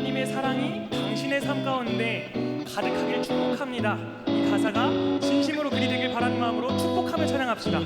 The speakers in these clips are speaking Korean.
하나님의 사랑이 당신의 삶 가운데 가득하길 축복합니다. 이 가사가 진심으로 그리 되길 바라는 마음으로 축복하며 찬양합시다.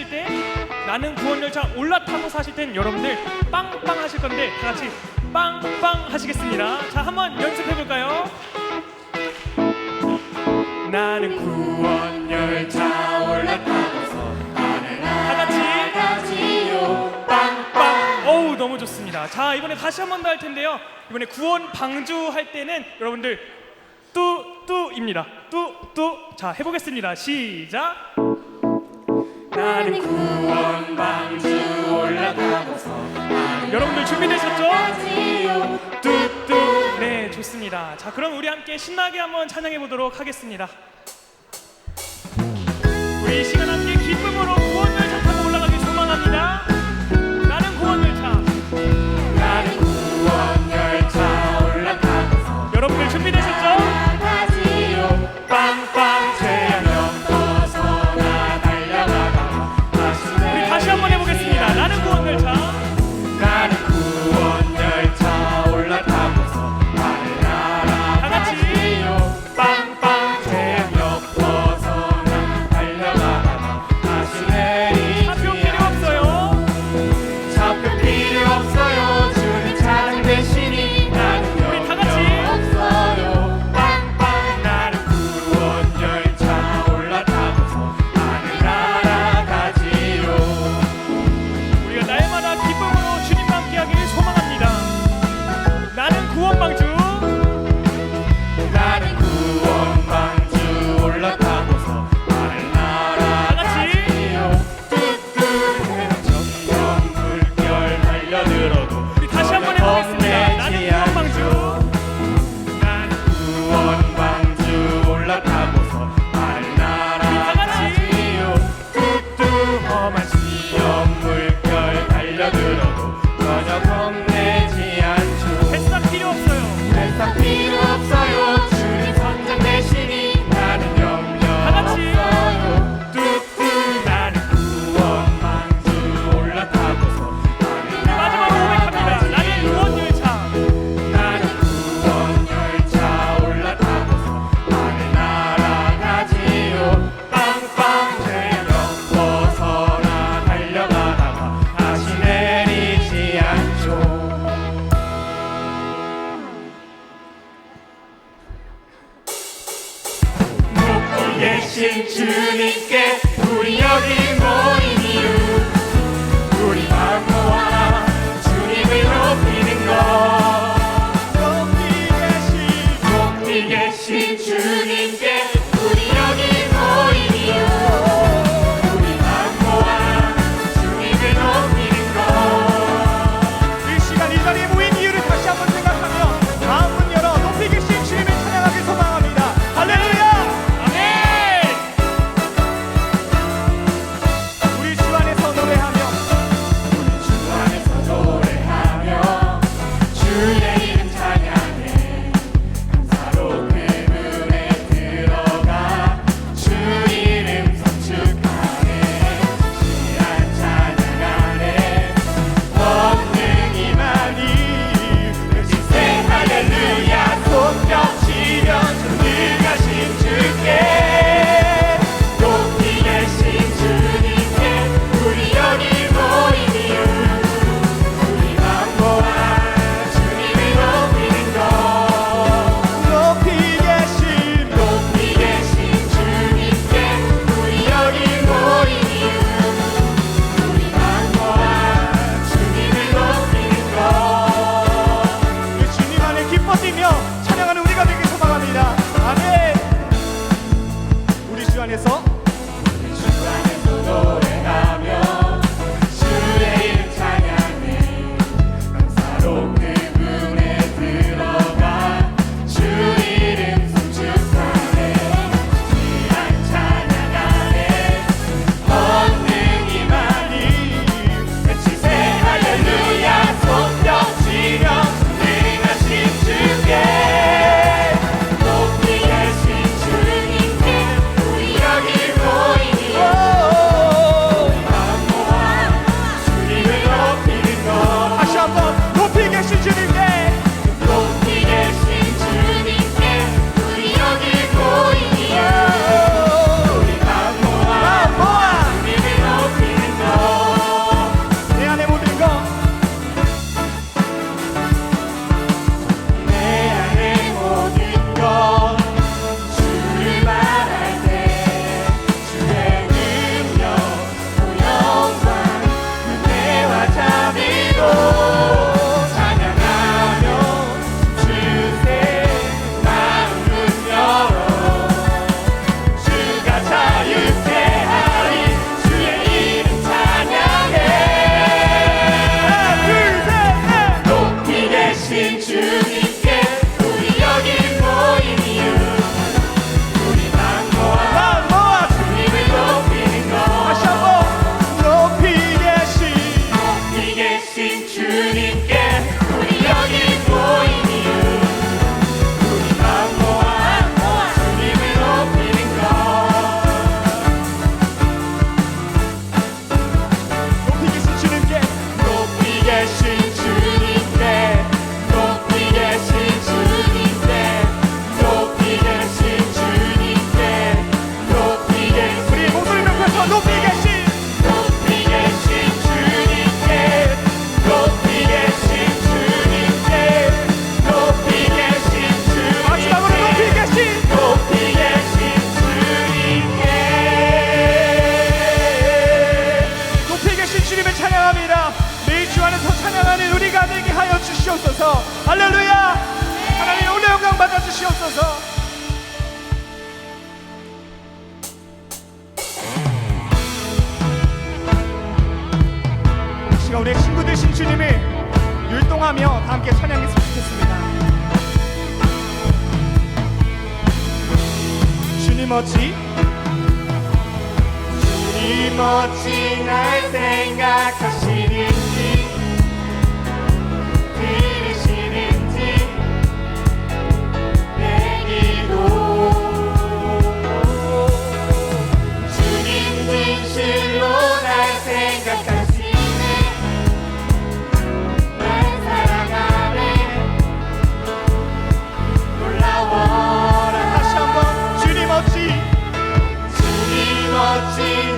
하실 때 나는 구원 열차 올라타고 사실 땐 여러분들 빵빵 하실 건데 다 같이 빵빵 하시겠습니다. 자, 한번 연습해 볼까요? 나는 구원 열차 올라타고서 다 같이 빵빵 어우 너무 좋습니다. 자, 이번에 다시 한 번 더 할 텐데요. 이번에 구원 방주 할 때는 여러분들 뚜뚜입니다. 뚜뚜 자, 해 보겠습니다. 시작. 나는 구원 방주 올라가고서 여러분들 준비되셨죠? 뚜뚜. 네 좋습니다. 자 그럼 우리 함께 신나게 한번 찬양해 보도록 하겠습니다. 우리 시간 함께 기뻐지며 찬양하는 우리가 되길 소망합니다. 아멘. 우리 주 안에서 持ち？気持ちない線が走り see.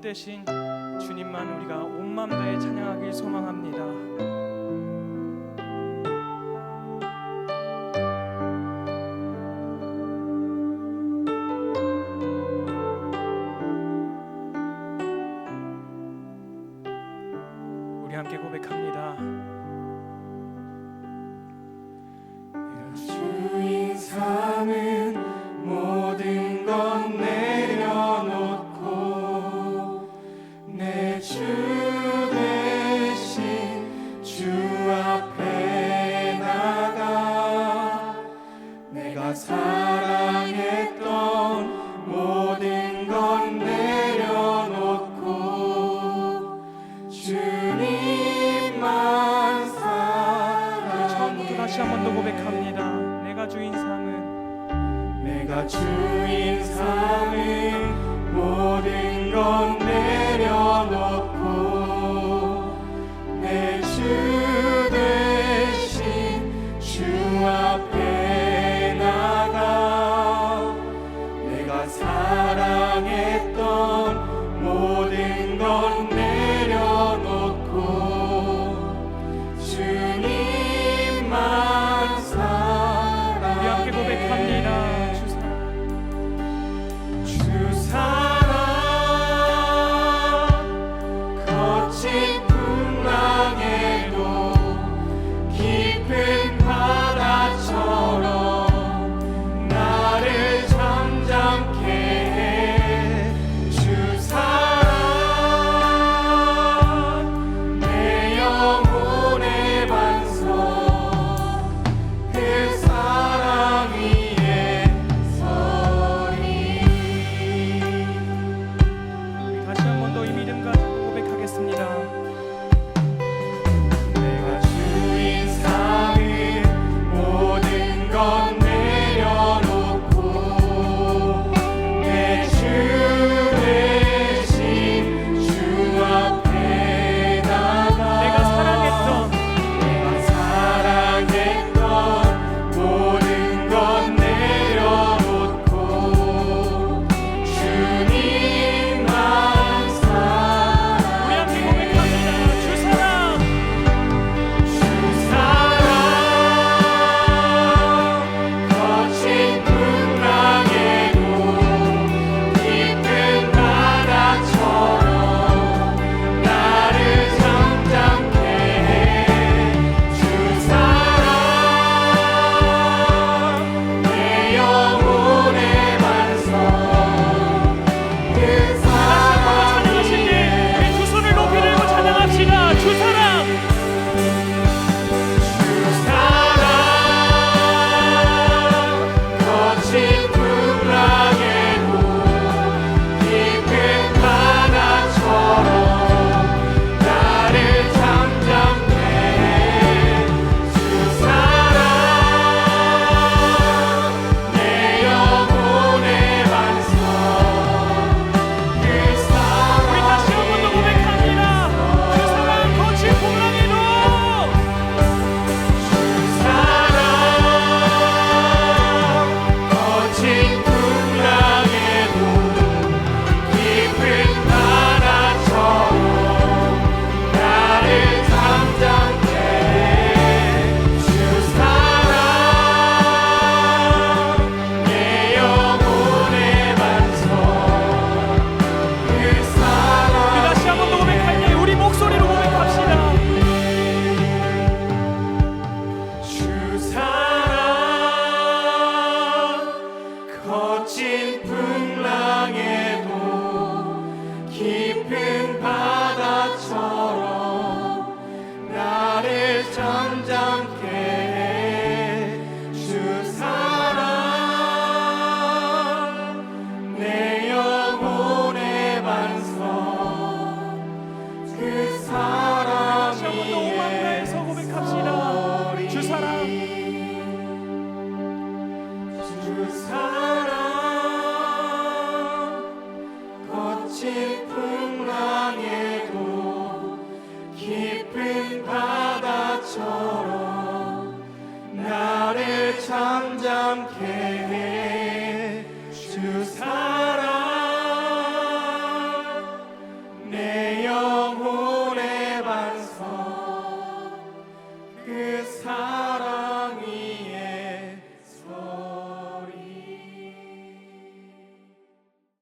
대신 주님만 우리가 온 마음 다해 찬양하길 소망합니다.